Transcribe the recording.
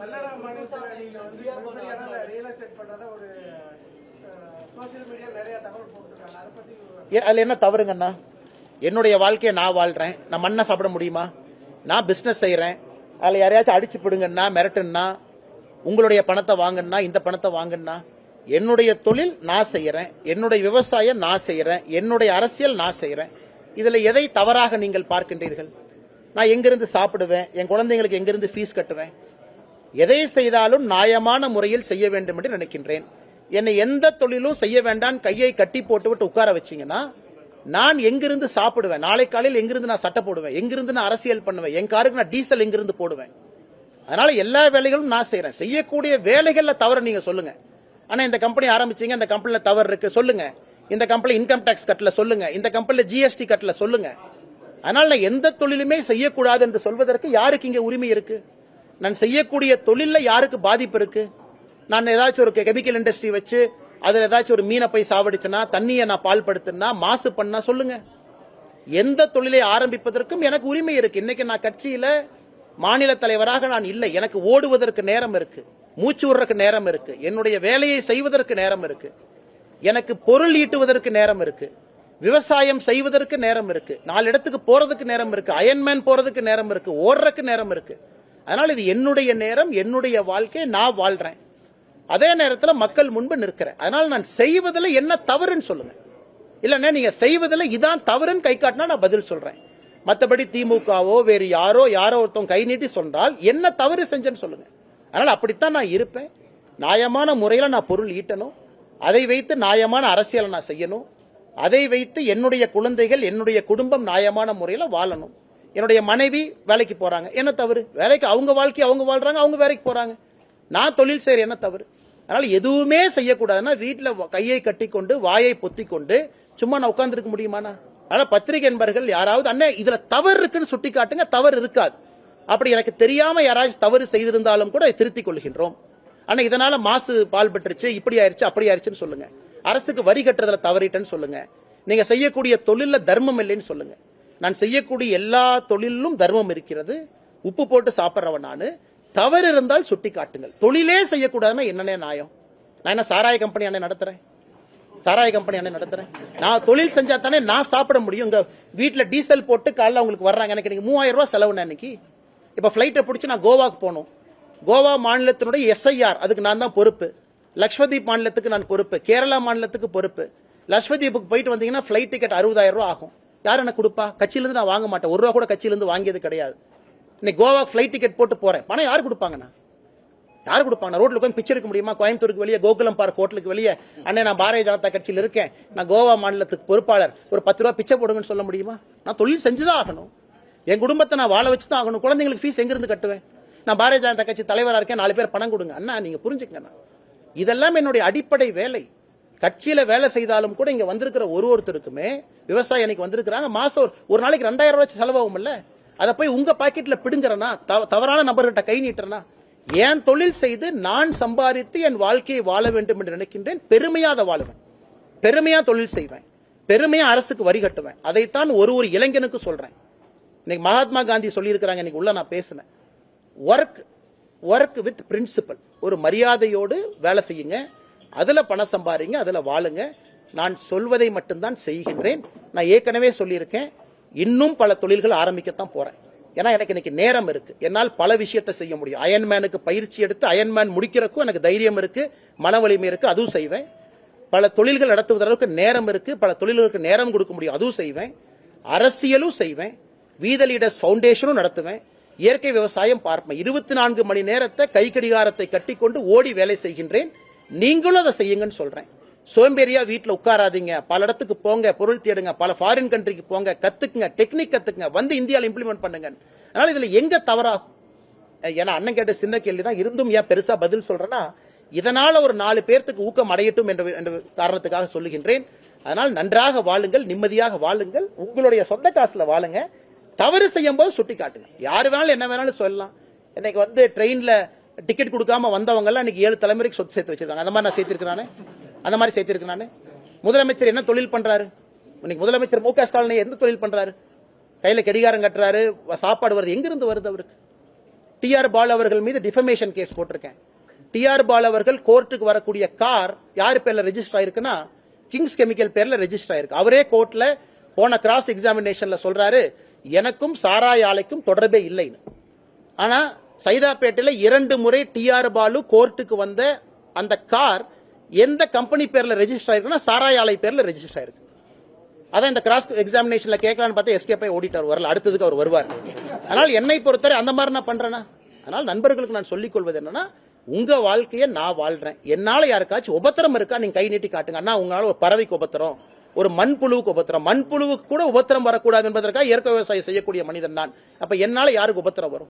கன்னடா மாநிலத்தில் நீங்க வந்து ரியல் எஸ்டேட் பண்றதா ஒரு சோசியல் மீடியா நிறைய தகவல் போட்டுருக்காங்க அதை பத்தி ஏ- அதுல என்ன தவறுங்கண்ணா? என்னுடைய வாழ்க்கையை நான் வாழ்றேன். நான் மண்ணை சாப்பிட முடியுமா? நான் பிசினஸ் செய்றேன். அதுல யாரையாச்சும் அடிச்சு பிடுங்கன்னா மிரட்டுன்னா உங்களுடைய பணத்தை வாங்கன்னா இந்த பணத்தை வாங்கன்னா என்னுடைய தொழில் நான் செய்யறேன் என்னுடைய விவசாயம் நான் செய்யறேன் என்னுடைய அரசியல் நான் செய்யறேன் இதுல எதை தவறாக நீங்கள் பார்க்கின்றீர்கள்? நான் எங்கிருந்து சாப்பிடுவேன்? என் குழந்தைங்களுக்கு எங்கிருந்து ஃபீஸ் கட்டுவேன்? எதை செய்தாலும் நியாயமான முறையில் செய்ய வேண்டும் என்று நினைக்கின்றேன். என்னை எந்த தொழிலும் செய்ய வேண்டாம் கையை கட்டி போட்டுவிட்டு உட்கார வச்சீங்கன்னா நான் எங்கிருந்து சாப்பிடுவேன்? நாளை காலையில் எங்கிருந்து நான் சட்டை போடுவேன்? எங்கிருந்து நான் அரசியல் பண்ணுவேன்? என் காருக்கு நான் டீசல் எங்கிருந்து போடுவேன்? அதனால எல்லா வேலைகளும் நான் செய்கிறேன் செய்யக்கூடிய வேலைகளில் தவறு நீங்கள் சொல்லுங்க. ஆனால் இந்த கம்பெனி ஆரம்பிச்சீங்க இந்த கம்பெனியில் தவறு இருக்கு சொல்லுங்க. இந்த கம்பெனி இன்கம் டேக்ஸ் கட்டில் சொல்லுங்க. இந்த கம்பெனியில் ஜிஎஸ்டி கட்டில் சொல்லுங்க. அதனால நான் எந்த தொழிலுமே செய்யக்கூடாது என்று சொல்வதற்கு யாருக்கு இங்கே உரிமை இருக்குது நான் செய்யக்கூடிய தொழிலில் யாருக்கு பாதிப்பு இருக்கு? நான் ஏதாச்சும் ஒரு கெமிக்கல் இண்டஸ்ட்ரி வச்சு அதில் ஏதாச்சும் ஒரு மீனை போய் சாவடிச்சேன்னா தண்ணியை நான் பால்படுத்தினா மாசு பண்ணா சொல்லுங்க. எந்த தொழிலை ஆரம்பிப்பதற்கும் எனக்கு உரிமை இருக்கு. இன்னைக்கு நான் கட்சியில மாநில தலைவராக நான் இல்லை. எனக்கு ஓடுவதற்கு நேரம் இருக்கு. மூச்சு விடுறதுக்கு நேரம் இருக்கு. என்னுடைய வேலையை செய்வதற்கு நேரம் இருக்கு. எனக்கு பொருள் ஈட்டுவதற்கு நேரம் இருக்கு. விவசாயம் செய்வதற்கு நேரம் இருக்கு. நாலு இடத்துக்கு போறதுக்கு நேரம் இருக்கு. அயன்மேன் போறதுக்கு நேரம் இருக்கு. ஓடுறதுக்கு நேரம் இருக்கு. அதனால் இது என்னுடைய நேரம் என்னுடைய வாழ்க்கை நான் வாழ்கிறேன் அதே நேரத்தில் மக்கள் முன்பு நிற்கிறேன். அதனால் நான் செய்வதில் என்ன தவறுன்னு சொல்லுங்கள் இல்லைன்னா நீங்கள் செய்வதில் இதான் தவறுன்னு கை காட்டினா நான் பதில் சொல்கிறேன் மற்றபடி திமுகவோ வேறு யாரோ யாரோ ஒருத்தவங்க கை நீட்டி சொன்னால் என்ன தவறு செஞ்சேன்னு சொல்லுங்கள் அதனால் அப்படித்தான் நான் இருப்பேன். நியாயமான முறையில் நான் பொருள் ஈட்டணும். அதை வைத்து நியாயமான அரசியலை நான் செய்யணும். அதை வைத்து என்னுடைய குழந்தைகள் என்னுடைய குடும்பம் நியாயமான முறையில் வாழணும். என்னுடைய மனைவி வேலைக்கு போகிறாங்க என்ன தவறு? வேலைக்கு அவங்க வாழ்க்கை அவங்க வாழ்கிறாங்க அவங்க வேலைக்கு போகிறாங்க நான் தொழில் செய்கிற என்ன தவறு? அதனால் எதுவுமே செய்யக்கூடாதுன்னா வீட்டில் கையை கட்டிக்கொண்டு வாயை பொத்தி கொண்டு சும்மா நான் உட்காந்துருக்க முடியுமாண்ணா? ஆனால் பத்திரிகை என்பர்கள் யாராவது அண்ணே இதில் தவறு இருக்குன்னு சுட்டி காட்டுங்க தவறு இருக்காது. அப்படி எனக்கு தெரியாமல் யாராச்சும் தவறு செய்திருந்தாலும் கூட திருத்திக் கொள்கின்றோம். ஆனால் இதனால் மாசு பால் பெற்றுச்சு இப்படி ஆயிடுச்சு அப்படி ஆயிடுச்சுன்னு சொல்லுங்கள் அரசுக்கு வரி கட்டுறதுல தவறிட்டேன்னு சொல்லுங்கள் நீங்கள் செய்யக்கூடிய தொழிலில் தர்மம் இல்லைன்னு சொல்லுங்கள் நான் செய்யக்கூடிய எல்லா தொழிலும் தர்மம் இருக்கிறது. உப்பு போட்டு சாப்பிட்றவன் நான். தவறு இருந்தால் சுட்டி காட்டுங்கள். தொழிலே செய்யக்கூடாதுன்னா என்னென்ன நியாயம். நான் என்ன சாராய கம்பெனி அண்ணே நடத்துகிறேன் சாராய கம்பெனி அண்ணே நடத்துறேன். நான் தொழில் செஞ்சா தானே நான் சாப்பிட முடியும். இங்கே வீட்டில் டீசல் போட்டு காலைல உங்களுக்கு வர்றாங்க. எனக்கு நீங்கள் மூவாயிரம் ரூபா செலவுண்ணே இன்னைக்கு. இப்போ ஃப்ளைட்டை பிடிச்சி நான் கோவாக்கு போகணும். கோவா மாநிலத்தினுடைய எஸ்ஐஆர் அதுக்கு நான் தான் பொறுப்பு. லக்ஷ்வதீப் மாநிலத்துக்கு நான் பொறுப்பு. கேரளா மாநிலத்துக்கு பொறுப்பு. லக்ஷ்வதீப்புக்கு போயிட்டு வந்தீங்கன்னா ஃப்ளைட் டிக்கெட் அறுபதாயிரம் ரூபா ஆகும். யார் எனக்கு கொடுப்பா? கட்சியிலேருந்து நான் வாங்க மாட்டேன். ஒரு ரூபா கூட கட்சியிலேருந்து வாங்கியது கிடையாது. இன்னைக்கு கோவா ஃப்ளைட் டிக்கெட் போட்டு போகிறேன் பணம் யார் கொடுப்பாங்கண்ணா யார் கொடுப்பாங்க? ரோட்டில் உட்காந்து பிச்சை எடுக்க முடியுமா? கோயம்புத்தூருக்கு வெளியே கோகுலம் பார்க் ஹோட்டலுக்கு வெளியே. அண்ணே நான் பாரதிய ஜனதா கட்சியில் இருக்கேன். நான் கோவா மாநிலத்துக்கு பொறுப்பாளர். ஒரு பத்து ரூபா பிச்சை போடுங்கன்னு சொல்ல முடியுமா? நான் தொழில் செஞ்சு தான் ஆகணும். என் குடும்பத்தை நான் வாழ வச்சு தான் ஆகணும். குழந்தைங்களுக்கு ஃபீஸ் எங்கேருந்து கட்டுவேன்? நான் பாரதிய ஜனதா கட்சி தலைவராக இருக்கேன். நாலு பேர் பணம் கொடுங்க. அண்ணா நீங்கள் புரிஞ்சுக்கண்ணா இதெல்லாம் என்னுடைய அடிப்படை வேலை. கட்சியில வேலை செய்தாலும் கூட இங்க வந்திருக்கிற ஒரு ஒருத்தருக்குமே விவசாயி அன்னைக்கு வந்திருக்கிறாங்க. மாசம் ஒரு- நாளைக்கு ரெண்டாயிரம் ரூபாய் செலவாகும்ல? அதை போய் உங்க பாக்கெட்ல பிடுங்குறனா? தவ- தவறான நபர்கிட்ட கை நீட்டுறனா? ஏன் தொழில் செய்து நான் சம்பாதித்து என் வாழ்க்கையை வாழ வேண்டும் என்று நினைக்கின்றேன்? பெருமையா அதை வாழுவேன். பெருமையா தொழில் செய்வேன். பெருமையா அரசுக்கு வரி கட்டுவேன். அதைத்தான் ஒரு ஒரு இளைஞனுக்கு சொல்றேன். இன்னைக்கு மகாத்மா காந்தி சொல்லியிருக்கிறாங்க. இன்னைக்கு உள்ள நான் பேசினேன். ஒர்க் ஒர்க் வித் பிரின்சிபல் ஒரு மரியாதையோடு வேலை செய்யுங்க. அதில் பணம் சம்பாதிங்க அதில் வாழுங்க. நான் சொல்வதை மட்டும்தான் செய்கின்றேன். நான் ஏற்கனவே சொல்லியிருக்கேன். இன்னும் பல தொழில்கள் ஆரம்பிக்கத்தான் போகிறேன் ஏன்னா எனக்கு இன்னைக்கு நேரம் இருக்குது என்னால் பல விஷயத்தை செய்ய முடியும். அயன்மேனுக்கு பயிற்சி எடுத்து அயன்மேன் முடிக்கிறக்கும் எனக்கு தைரியம் இருக்குது மன வலிமை இருக்குது அதுவும் செய்வேன். பல தொழில்கள் நடத்துவதற்கு நேரம் இருக்குது பல தொழில்களுக்கு நேரம் கொடுக்க முடியும் அதுவும் செய்வேன். அரசியலும் செய்வேன். வீத லீடர்ஸ் ஃபவுண்டேஷனும் நடத்துவேன். இயற்கை விவசாயம் பார்ப்பேன். இருபத்தி நான்கு மணி நேரத்தை கை கடிகாரத்தை கட்டிக்கொண்டு ஓடி வேலை செய்கின்றேன். நீங்களும் அதை செய்யுங்கன்னு சொல்றேன். சோம்பேறியா வீட்டில் உட்காராதீங்க. பல இடத்துக்கு போங்க பொருள் தேடுங்க பல ஃபாரின் கண்ட்ரிக்கு போங்க கத்துக்குங்க டெக்னிக் கத்துக்குங்க வந்து இந்தியாவில் இம்ப்ளிமெண்ட் பண்ணுங்க அதனால இதுல எங்க தவறாகும்? ஏன்னா அண்ணன் கேட்ட சின்ன கேள்வி தான் இருந்தும் ஏன் பெருசா பதில் சொல்றேன்னா இதனால ஒரு நாலு பேர்த்துக்கு ஊக்கம் அடையட்டும் என்ற என்ற காரணத்துக்காக சொல்லுகின்றேன். அதனால் நன்றாக வாழுங்கள் நிம்மதியாக வாழுங்கள் உங்களுடைய சொந்த காசுல வாழுங்க. தவறு செய்யும் போது சுட்டி காட்டுங்க யாரு வேணாலும் என்ன வேணாலும் சொல்லலாம். இன்னைக்கு வந்து ட்ரெயின்ல டிக்கெட் கொடுக்காம வந்தவங்க எல்லாம் இன்னைக்கு ஏழு தலைமுறைக்கு சொத்து சேர்த்து வச்சிருக்காங்க. அந்த மாதிரி நான் சேர்த்திருக்கிறானே அந்த மாதிரி சேர்த்திருக்கிறானே முதலமைச்சர் என்ன தொழில் பண்றாரு? இன்னைக்கு முதலமைச்சர் மு க ஸ்டாலின் எந்த தொழில் பண்றாரு? கையில கடிகாரம் கட்டுறாரு சாப்பாடு வருது. எங்கிருந்து வருது அவருக்கு? டிஆர் பால் அவர்கள் மீது டிஃபமேஷன் கேஸ் போட்டிருக்கேன். டிஆர் பால் அவர்கள் கோர்ட்டுக்கு வரக்கூடிய கார் யார் பேர்ல ரெஜிஸ்டர் ஆயிருக்குன்னா கிங்ஸ் கெமிக்கல் பேர்ல ரெஜிஸ்டர் ஆயிருக்கு. அவரே கோர்ட்ல போன கிராஸ் எக்ஸாமினேஷன்ல சொல்றாரு எனக்கும் சாராய் ஆலைக்கும் தொடர்பே இல்லைன்னு. ஆனா சைதாப்பேட்டையில் இரண்டு முறை டிஆர் பாலு கோர்ட்டுக்கு வந்த அந்த கார் எந்த கம்பெனி பேரில் ரெஜிஸ்டர் ஆயிருக்குன்னா சாராய ஆலை பேரில் ரெஜிஸ்டர் ஆயிருக்கு. அதான் இந்த கிராஸ் எக்ஸாமினேஷன்ல கேட்கலான்னு பார்த்தா எஸ்கே போய் ஓடிட்டார். வரல அடுத்ததுக்கு அவர் வருவார். அதனால் என்னை பொறுத்தவரை அந்த மாதிரி நான் பண்ணுறேன்னா அதனால் நண்பர்களுக்கு நான் சொல்லிக் கொள்வது என்னன்னா உங்க வாழ்க்கையை நான் வாழ்றேன். என்னால யாருக்காச்சும் உபத்திரம் இருக்கா? நீங்க கை நீட்டி காட்டுங்க. அண்ணா உங்களால் ஒரு பறவைக்கு உபத்திரம் ஒரு மண்புழுவுக்கு உபத்திரம். மண்புழுவுக்கு கூட உபத்திரம் வரக்கூடாது என்பதற்காக இயற்கை விவசாயம் செய்யக்கூடிய மனிதன் நான். அப்ப என்னால யாருக்கு உபத்திரம் வரும்?